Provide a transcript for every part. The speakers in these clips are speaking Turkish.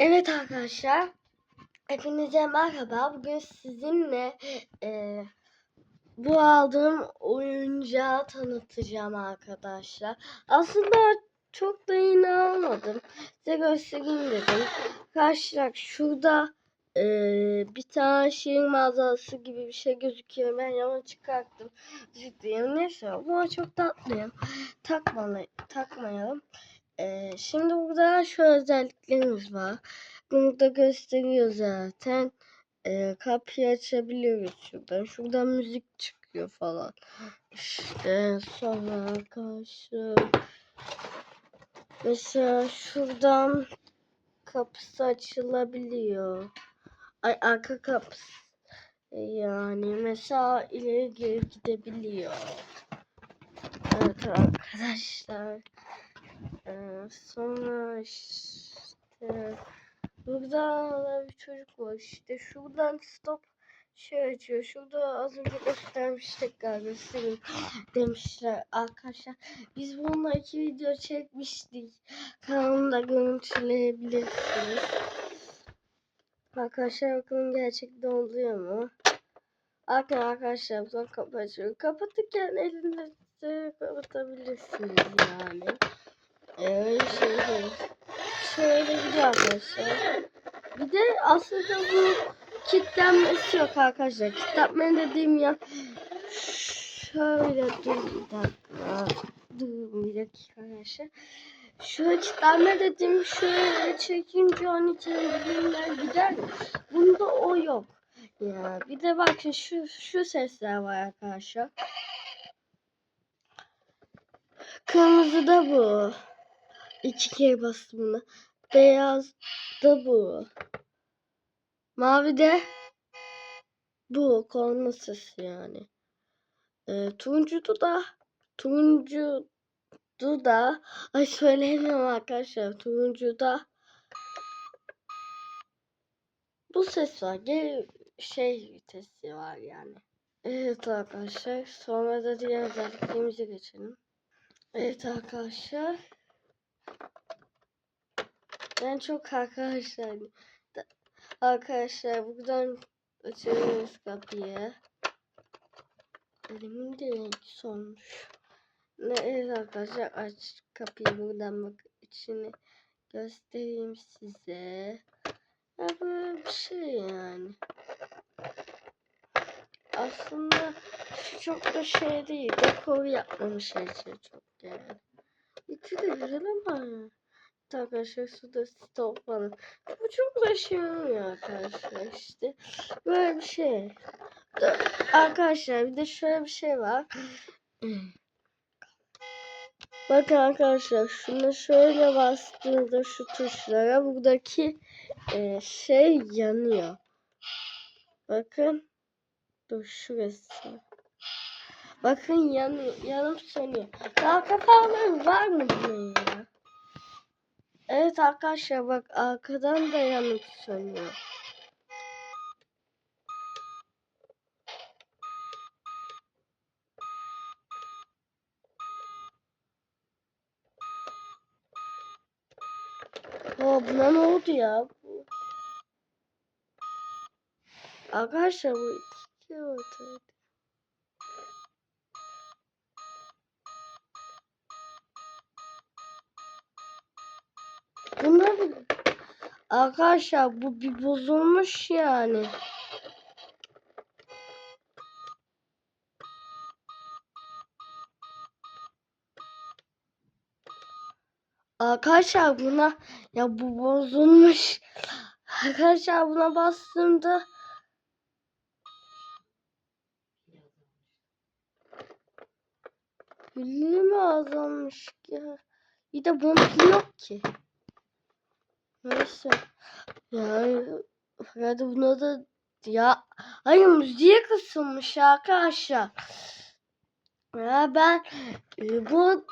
Evet arkadaşlar. Hepinize merhaba. Bugün sizinle e, bu aldığım oyuncağı tanıtacağım arkadaşlar. Aslında çok da yeni almadım. Size göstereyim dedim. Arkadaşlar şurada e, bir tane şehir mağazası gibi bir şey gözüküyor. Ben yana çıkarttım. Ciddiyim. Neyse buna çok tatlıyım. Takmalı, takmayalım. Ee, şimdi burada şu özelliklerimiz var. Bunu da gösteriyor zaten. Ee, kapıyı açabiliyoruz şuradan. Şuradan müzik çıkıyor falan. İşte sonra arkadaşlar. Mesela şuradan kapısı açılabiliyor. Ay arka kapısı. Yani mesela ileri geri gidebiliyor. Evet arkadaşlar. Ee, sonra işte burada bir çocuk var işte şuradan stop şey açıyor. Şurada az önce göstermiş tekrar göstereyim demişler arkadaşlar. Biz bununla iki video çekmiştik. Kanalımda görüntüleyebilirsiniz. Arkadaşlar bakalım gerçekten oluyor mu? Arkadaşlar arkadaşlar buradan kapı. Kapatırken elinizi kapatabilirsiniz yani. Ee, şey değil. Şöyle gidiyor arkadaşlar. Bir de aslında bu kilitlenmesi yok arkadaşlar. Kilitlenme dediğim ya şöyle dur bir dakika. Dur bir dakika arkadaşlar. Şöyle kilitlenme dediğim şöyle çekince hani televizyonlar gider? Bunda o yok. Ya bir de bakın şu şu sesler var arkadaşlar. Kırmızı da bu. İki kere bastım buna. Beyaz da bu. Mavi de bu. Korna sesi yani. E, turuncu da turuncu da ay söyleyemiyorum arkadaşlar. Turuncu da bu ses var. Geri şey vitesi var yani. Evet arkadaşlar. Sonra da diğer özelliklerimize geçelim. Evet arkadaşlar. Ben çok arkadaşlar. Arkadaşlar buradan açıyoruz kapıyı. Elimin rengi solmuş. Evet arkadaşlar aç kapıyı buradan bak içini göstereyim size. Ya böyle bir şey yani. Aslında çok da şey değil. Dekor yapmamış her şey çok İçi de güzel ama. Arkadaşlar suda falan. Bu çok olmuyor arkadaşlar işte. Böyle bir şey. Arkadaşlar bir de şöyle bir şey var. Bakın arkadaşlar şunu şöyle bastığınızda şu tuşlara buradaki e, şey yanıyor. Bakın. Dur şurası. Bakın yanıyor. Yanıp sönüyor. Daha kafaları var mı bunun ya? Evet arkadaşlar bak arkadan da yanıp sönüyor. Oo, buna ne oldu ya? Arkadaşlar bu iki ortaydı. Bunlar bu... Arkadaşlar bu bir bozulmuş yani. Arkadaşlar buna ya bu bozulmuş. Arkadaşlar buna bastığımda Pili mi azalmış ya? Bir de bunun yok ki. Neyse. Yani hadi buna da ya hayır müziğe kısılmış arkadaşlar. Ya ben e, bu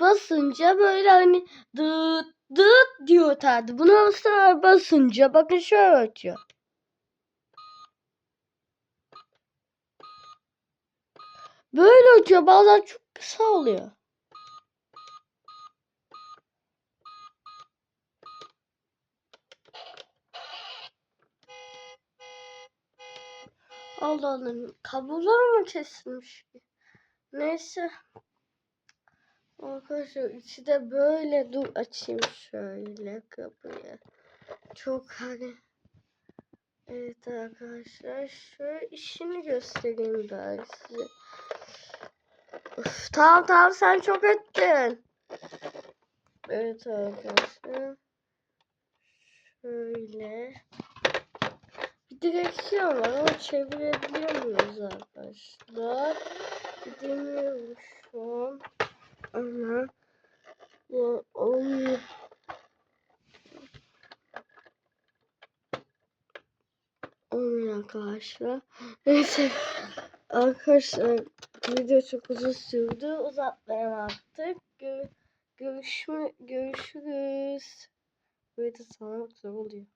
basınca böyle hani dıt dıt diyor tadı. Buna basınca, basınca bakın şöyle açıyor. Böyle açıyor bazen çok kısa oluyor. Allah Allah. Kablolar mı kesilmiş? Neyse. Arkadaşlar içi de böyle dur açayım şöyle kapıyı. Çok hani Evet arkadaşlar şöyle işini göstereyim ben size. Üf, tamam tamam sen çok ettin. Evet arkadaşlar. Şöyle. Direksiyon var ama çevirebiliyor muyuz arkadaşlar? Gidemiyoruz şu an. Ama ya, olmuyor. Olmuyor arkadaşlar. Neyse. Arkadaşlar video çok uzun sürdü. Uzatmayalım artık. Gö görüşme görüşürüz. Böyle de sanmak zor oluyor.